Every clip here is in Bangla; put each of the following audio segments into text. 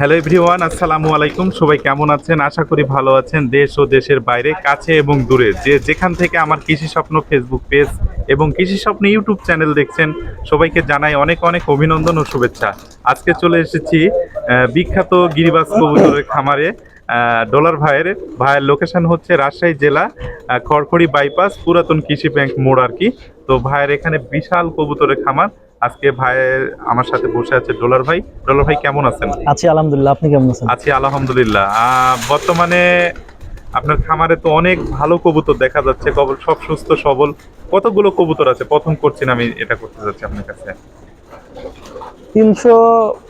হ্যালো এভরিওয়ান, আসসালামু আলাইকুম। সবাই কেমন আছেন? আশা করি ভালো আছেন। দেশ ও দেশের বাইরে, কাছে এবং দূরে। যে যেখান থেকে আমার কৃষি স্বপ্ন ফেসবুক পেজ এবং কৃষি স্বপ্ন ইউটিউব চ্যানেল দেখছেন, সবাইকে জানাই অনেক অনেক অভিনন্দন ও শুভেচ্ছা। আজকে চলে এসেছি বিখ্যাত গিরিবাজ কবুতরের খামারে। ডলার ভাইয়ের ভাইয়ের লোকেশন হচ্ছে রাজশাহী জেলা খড়খড়ি বাইপাস পুরাতন কৃষি ব্যাংক মোড় আর কি। তো ভাইয়ের এখানে বিশাল কবুতরের খামার। আজকে ভাইয়ের আমার সাথে বসে আছে ডলার ভাই। ডলার ভাই কেমন আছেন? আছি আলহামদুলিল্লাহ আপনি কেমন আছেন? আছি আলহামদুলিল্লাহ। বর্তমানে আপনার খামারে তো অনেক ভালো কবুতর দেখা যাচ্ছে কবল সব সুস্থ সবল। কতগুলো কবুতর আছে? প্রথম করছি না আমি এটা করতে যাচ্ছি আপনার কাছে। তিনশো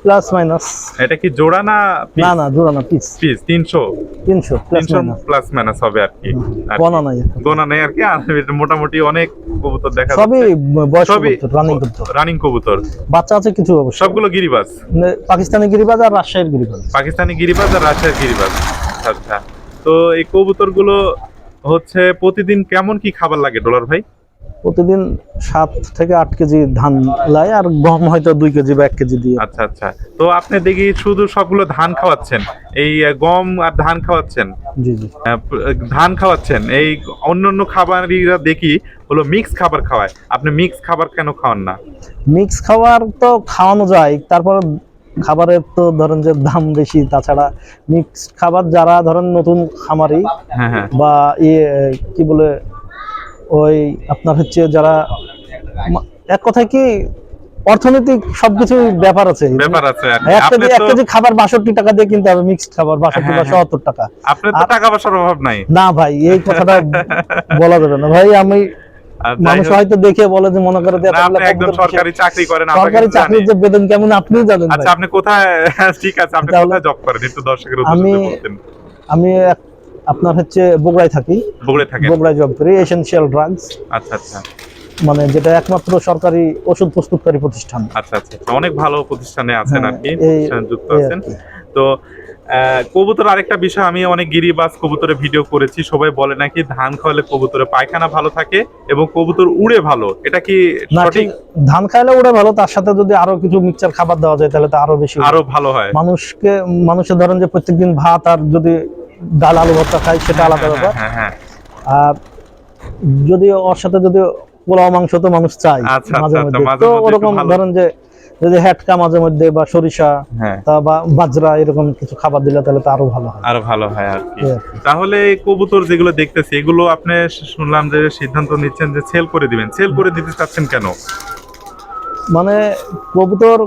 প্লাস মাইনাস এটা কি জোড়া না না না জোড়া না পিস পিস তিনশো? তিনশো তিনশো প্লাস মাইনাস হবে আর কি। আর নাই গোনা নেই আর কি মোটামুটি অনেক কবুতর দেখা সবই বয়স রানিং কবুতর বাচ্চা আছে কিছু অবশ্য সবগুলো গিরিবাজ। মানে পাকিস্তানি গিরিবাজ আর রাজশাহীর গিরিবাজ। পাকিস্তানি গিরিবাজ আর রাশিয়ার গিরিবাজ। আচ্ছা আচ্ছা তো এই কবুতরগুলো হচ্ছে প্রতিদিন কেমন কি খাবার লাগে ডলার ভাই? প্রতিদিন সাত থেকে আট কেজি ধান লাই আর গম হয়তো দুই কেজি বা এক কেজি দিয়ে। আচ্ছা আচ্ছা। তো আপনি দেখি শুধু সবগুলো ধান খাওয়াচ্ছেন? এই গম আর ধান খাওয়াচ্ছেন? জি জি। ধান খাওয়াচ্ছেন। এই অন্য অন্য খাবারিরা দেখি হলো মিক্স খাবার খাওয়ায়। আপনি মিক্স খাবার কেন খাওয়ান না? মিক্স খাবার তো খাওয়ানো যায়। তারপর খাবারের তো ধরেন যে দাম বেশি। তাছাড়া মিক্স খাবার যারা ধরেন নতুন খামারি হ্যাঁ হ্যাঁ। বা ইয়ে কি বলে ওই আপনার হচ্ছে যারা এক কথায় কি অর্থনৈতিক সবকিছু ব্যাপার আছে। ব্যাপার আছে আর কি। এক আপনি কেজি এক কেজি খাবার বাষট্টি টাকা দিয়ে কিনতে হবে মিক্সড খাবার বাষট্টি বা হ্যাঁ, হ্যাঁ। সত্তর টাকা। আপনার তো টাকা পয়সার অভাব নাই। না ভাই এই কথাটা বলা যাবে না। ভাই আমি মানুষ হয়তো দেখে বলে যে মনে করে একদম সরকারি চাকরি করেন সরকারি চাকরির যে বেতন কেমন আপনিও জানেন আচ্ছা আপনি কোথায়? ঠিক আছে আপনি কোথায় জব করেন? একটু দর্শকের আমি- উদ্দেশ্যে বলতেন। আমি এক- আপনার হচ্ছে বগুড়ায় থাকি। বগুড়ায় জব করি এসেনশিয়াল ড্রাগস আচ্ছা আচ্ছা। মানে যেটা একমাত্র সরকারি ওষুধ প্রস্তুতকারী প্রতিষ্ঠান। আচ্ছা আচ্ছা। অনেক ভালো প্রতিষ্ঠানে আছেন আর কি হ্যাঁ, এই- প্রতিষ্ঠানে যুক্ত আছেন। তো কবুতর আরেকটা বিষয় আমি অনেক গিরিবাজ কবুতরে ভিডিও করেছি সবাই বলে নাকি ধান খাওয়ালে কবুতরে পায়খানা ভালো থাকে এবং কবুতর উড়ে ভালো। এটা কি সঠিক? ধান খাইলে উড়ে ভালো তার সাথে যদি আরও কিছু মিক্সচার খাবার দেওয়া যায় তাহলে তো আরও বেশি আরও ভালো হয়। মানুষকে মানুষের ধরেন যে প্রত্যেকদিন ভাত আর যদি ডাল আলু ভর্তা খায় সেটা আলাদা হ্যাঁ, ব্যাপার। হ্যাঁ হ্যাঁ। আর যদি ওর সাথে যদি পোলাও মাংস তো মানুষ চাই আচ্ছা, মাঝে আচ্ছা, মধ্যে তো ওরকম ধরেন যে যদি হ্যাটকা মাঝে মধ্যে বা সরিষা হ্যাঁ। তা বা বাজরা এরকম কিছু খাবার দিলে তাহলে তো আরও ভালো হয়। আরও ভালো হয় আর কি। আর কি। তাহলে এই কবুতর যেগুলো দেখতেছি এগুলো আপনি শুনলাম যে সিদ্ধান্ত নিচ্ছেন যে সেল করে দিবেন। সেল করে দিতে চাচ্ছেন কেন? মানে কবুতর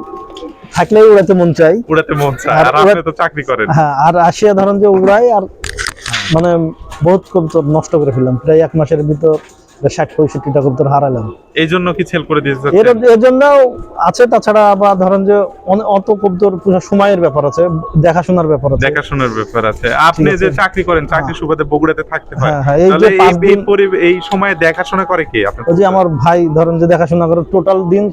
থাকলেই উড়াতে মন চাই উড়াতে মন চাই আর আপনি তো চাকরি করেন। হ্যাঁ আর আসিয়া ধরেন যে উড়াই আর মানে বহুত কবুতর নষ্ট করে ফেললাম প্রায় এক মাসের ভিতর ষাট পঁয়ষট্টিটা কবুতর হারালাম। এই জন্য কি সেল করে দিতে এর জন্য আছে তাছাড়া ধরেন যে অত কবুতর সময়ের ব্যাপার আছে দেখাশোনার ব্যাপার আছে। দেখাশোনার ব্যাপার আছে। আপনি যে চাকরি করেন চাকরি হ্যাঁ। সুবাদে বগুড়াতে থাকতে হয়। হ্যাঁ হ্যাঁ এই তাহলে এই সময় দেখাশোনা করে কে আপনার ওই যে আমার ভাই ধরেন যে দেখাশোনা করে টোটাল দিন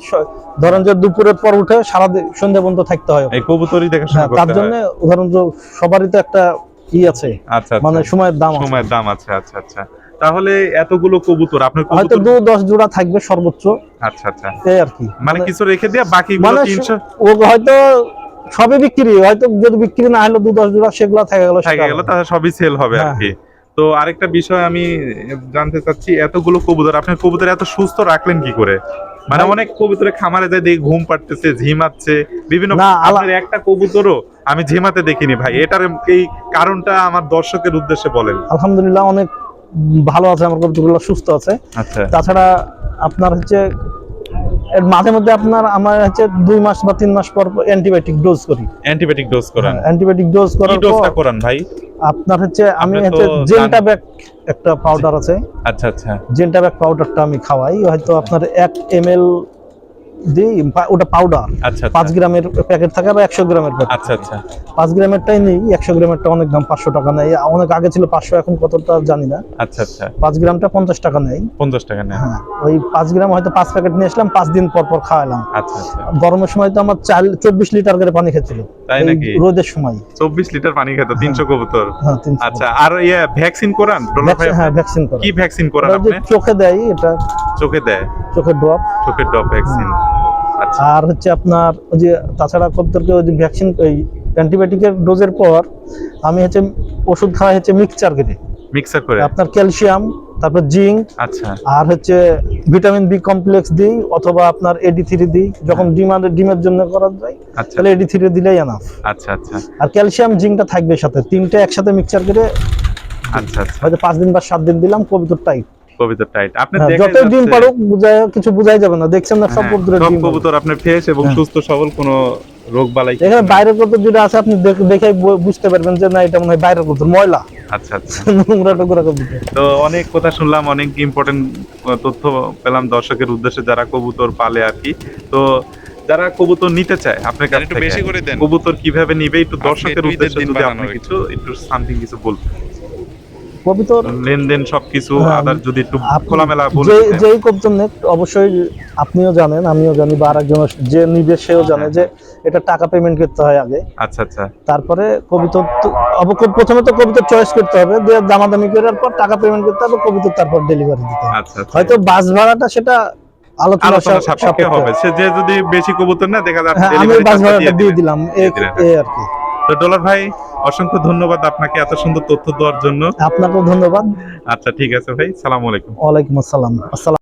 ধরেন যে দুপুরের পর উঠে সারা সন্ধ্যা পর্যন্ত থাকতে হয়। এই কবুতরই দেখাশোনা করতে তার জন্য ধরেন যে সবারই তো একটা ই আছে। আচ্ছা মানে আচ্ছা সময়ের দাম সময়ের দাম আছে আচ্ছা আচ্ছা। তাহলে এতগুলো কবুতর আপনার হয়তো দু দশ জোড়া থাকবে সর্বোচ্চ। আচ্ছা আচ্ছা। এই আর কি। মানে কিছু রেখে দিয়ে বাকি মানে ও হয়তো সবই বিক্রি হয়তো যদি বিক্রি না হলো দু দশ জোড়া সেগুলো থেকে গেল থাকে গেল তাহলে সবই সেল হবে আর হ্যাঁ। কি। তো আরেকটা বিষয় আমি জানতে চাচ্ছি এতগুলো কবুতর আপনার কবুতর এত সুস্থ রাখলেন কি করে? মানে অনেক কবুতরে খামারে যায় দেখি ঘুম পাড়তেছে ঝিমাচ্ছে বিভিন্ন আপনার একটা কবুতরও আমি ঝিমাতে দেখিনি ভাই এটার এই কারণটা আমার দর্শকের উদ্দেশ্যে বলেন। আলহামদুলিল্লাহ অনেক ভালো আছে আমার কবুতরগুলো সুস্থ আছে। আচ্ছা। তাছাড়া আপনার হচ্ছে এর মাঝে মধ্যে আপনার আমার হচ্ছে দুই মাস বা তিন মাস পর অ্যান্টিবায়োটিক ডোজ করি। অ্যান্টিবায়োটিক ডোজ করেন। অ্যান্টিবায়োটিক ডোজ করার ডোজটা করেন ভাই? আপনার হচ্ছে আমি হচ্ছে জান- জেন্টাব্যাক একটা পাউডার আছে। আচ্ছা আচ্ছা। জেন্টাব্যাক পাউডারটা আমি খাওয়াই হয়তো আপনার এক এম এল দিই ওটা পাউডার আচ্ছা পাঁচ গ্রামের প্যাকেট থাকে বা একশো গ্রামের প্যাকেট আচ্ছা আচ্ছা। পাঁচ গ্রামেরটাই নেই একশো গ্রামেরটা অনেক দাম পাঁচশো টাকা নেই। অনেক আগে ছিল পাঁচশো এখন কতটা জানি না। আচ্ছা আচ্ছা। পাঁচ গ্রামটা পঞ্চাশ টাকা নেই। পঞ্চাশ টাকা নেয় হ্যাঁ ওই পাঁচ গ্রাম হয়তো পাঁচ প্যাকেট নিয়ে আসলাম পাঁচ দিন পর পর খাওয়ালাম। আচ্ছা আচ্ছা। গরমের সময় তো আমার চাল চব্বিশ লিটার করে পানি খেয়েছিল তাই নাকি? রোদের সময়। চব্বিশ লিটার পানি খেত তিনশো কবুতর? হ্যাঁ আচ্ছা আর ইয়ে ভ্যাকসিন করান? হ্যাঁ ভ্যাকসিন করা কি ভ্যাকসিন করান আপনি? চোখে দেয় এটা চোখে দেয়? চোখের ড্রপ চোখের ড্রপ ভ্যাকসিন আচ্ছা। আর হচ্ছে আপনার ওই যে তাছাড়া কবুতরকে ওই যে ভ্যাকসিন ওই অ্যান্টিবায়োটিকের ডোজের পর আমি হচ্ছে ওষুধ খাওয়া হচ্ছে মিক্সচার কেটে মিক্সার করে। আপনার ক্যালসিয়াম তারপর জিঙ্ক আচ্ছা। আর হচ্ছে ভিটামিন বি কমপ্লেক্স দিই অথবা আপনার এডি থ্রি দিই যখন ডিম আর ডিমের জন্য করা যায় আচ্ছা। তাহলে এডি থ্রি দিলেই এনাফ আচ্ছা আচ্ছা। আর ক্যালসিয়াম জিঙ্কটা থাকবে সাথে। তিনটে একসাথে মিক্সচার করে আচ্ছা আচ্ছা। হয়তো পাঁচ দিন বা সাত দিন দিলাম কবিতর টাইট কবিতর টাইট। আপনি হ্যাঁ, পারুক বুঝায় কিছু বুঝাই যাবে না। দেখছেন না সব হ্যাঁ, কবুতরের সব ডিম কবুতর ফ্রেশ এবং হ্যাঁ। সুস্থ সবল কোনো রোগ বালাই এখানে বাইরের কবুতর যেটা আছে আপনি দেখ- বুঝতে পারবেন যে না এটা মনে হয় বাইরের কবুতর ময়লা। আচ্ছা আচ্ছা। নোংরা টোকরা কবুতর। তো অনেক কথা শুনলাম অনেক ইম্পর্টেন্ট তথ্য পেলাম দর্শকের উদ্দেশ্যে যারা কবুতর পালে আর কি। তো যারা কবুতর নিতে চায় আপনার কাছ একটু বেশি করে দেন। কবুতর কীভাবে নিবে একটু দর্শকের উদ্দেশ্যে যদি আপনি কিছু একটু সামথিং কিছু বলতেন। কবুতর লেনদেন সবকিছু হ্যাঁ, আদার যদি একটু খোলামেলা বলে যেই কবুতর নেক অবশ্যই আপনিও জানেন আমিও জানি বা আরেকজন যে নিবে সেও জানে হ্যাঁ, যে এটা টাকা পেমেন্ট করতে হয় আগে। আচ্ছা আচ্ছা। তারপরে কবিতর প্রথমে তো কবিতর চয়েস করতে হবে দিয়ে দামাদামি করার পর টাকা পেমেন্ট করতে হবে কবিতর তারপর ডেলিভারি দিতে হবে। আচ্ছা আচ্ছা। হয়তো বাস ভাড়াটা সেটা আলোচনা সাপেক্ষে হবে। সে যে যদি বেশি কবুতর না দেখা যাচ্ছে হ্যাঁ আমি বাস ভাড়াটা দিয়ে দিলাম এই আর কি। তো ডলার ভাই অসংখ্য ধন্যবাদ আপনাকে এত সুন্দর তথ্য দেওয়ার জন্য। আপনাকেও ধন্যবাদ। আচ্ছা ঠিক আছে ভাই সালাম আলাইকুম। ওয়ালাইকুম আসসালাম। আসসালাম।